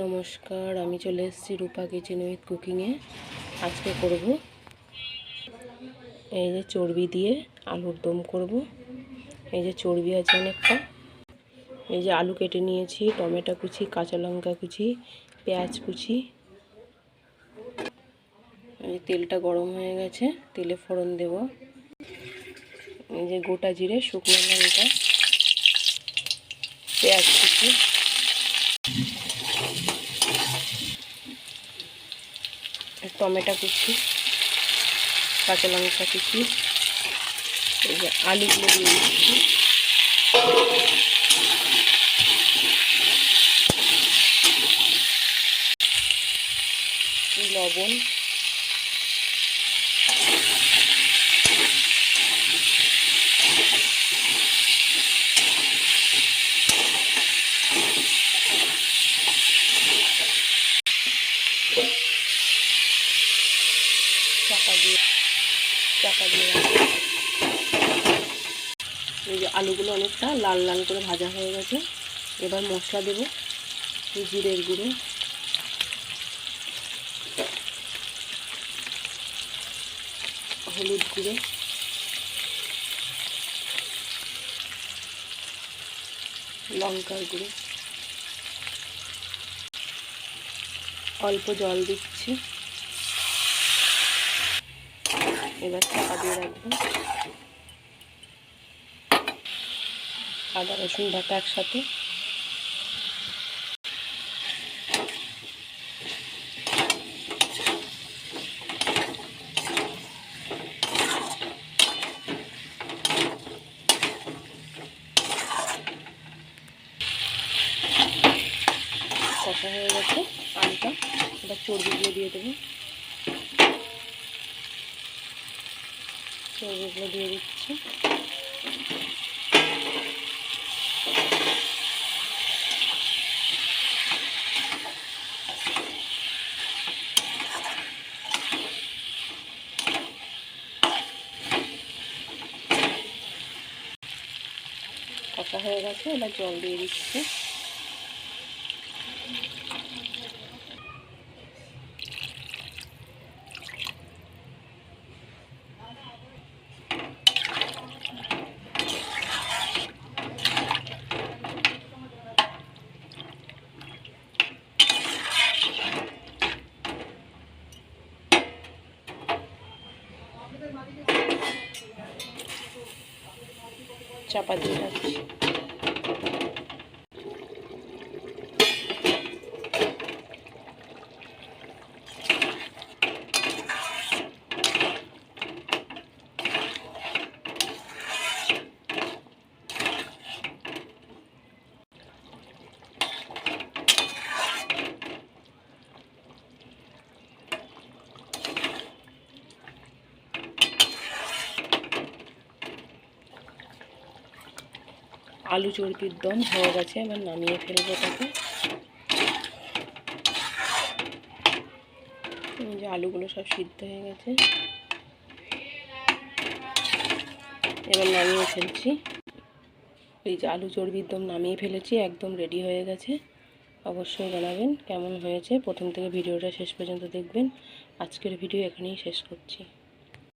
নমস্কার, আমি চলে এসেছি রূপা কিচেন উইথ কুকিংয়ে আজকে করব এই যে চর্বি দিয়ে আলুর দম করব। এই যে চর্বি আছে অনেকটা। এই যে আলু কেটে নিয়েছি, টমেটো কুচি, কাঁচা লঙ্কা কুচি, পেঁয়াজ কুচি। এই তেলটা গরম হয়ে গেছে, তেলে ফোড়ন দেব। এই যে গোটা জিরে, শুকনো লঙ্কা, পেঁয়াজ কুচি। টমেটো কুচি কাঁচা লঙ্কা কুচি এই যে আলুগুলো দিয়ে দিচ্ছি লবণ। চাকা দিয়ে চাকা দিয়ে। এই যে আলুগুলো অনেকটা লাল লাল করে ভাজা হয়ে গেছে। এবার মশলা দেবো জিরের গুঁড়ো। হলুদ গুঁড়ো। লঙ্কার গুঁড়ো। অল্প জল দিচ্ছি। এবার চাপা দিয়ে রাখব। আদা, রসুন, বাটা একসাথে। কষা হয়ে গেছে আলুটা এবার চর্বিগুলো দিয়ে দেবো। চর্বিগুলো দিয়ে দিচ্ছি। কষা হয়ে গেছে? এবার জল দিয়ে দিচ্ছি। চাপা দিয়ে রাখছি। আলু চর্বির দম হয়ে গেছে, এবার নামিয়ে ফেলব তাকে। যে আলুগুলো সব সিদ্ধ হয়ে গেছে। এবার নামিয়ে ফেলছি। এই যে আলু চর্বির দম নামিয়ে ফেলেছি, একদম রেডি হয়ে গেছে। অবশ্যই জানাবেন কেমন হয়েছে। প্রথম থেকে ভিডিওটা শেষ পর্যন্ত দেখবেন। আজকের ভিডিও এখানেই শেষ করছি।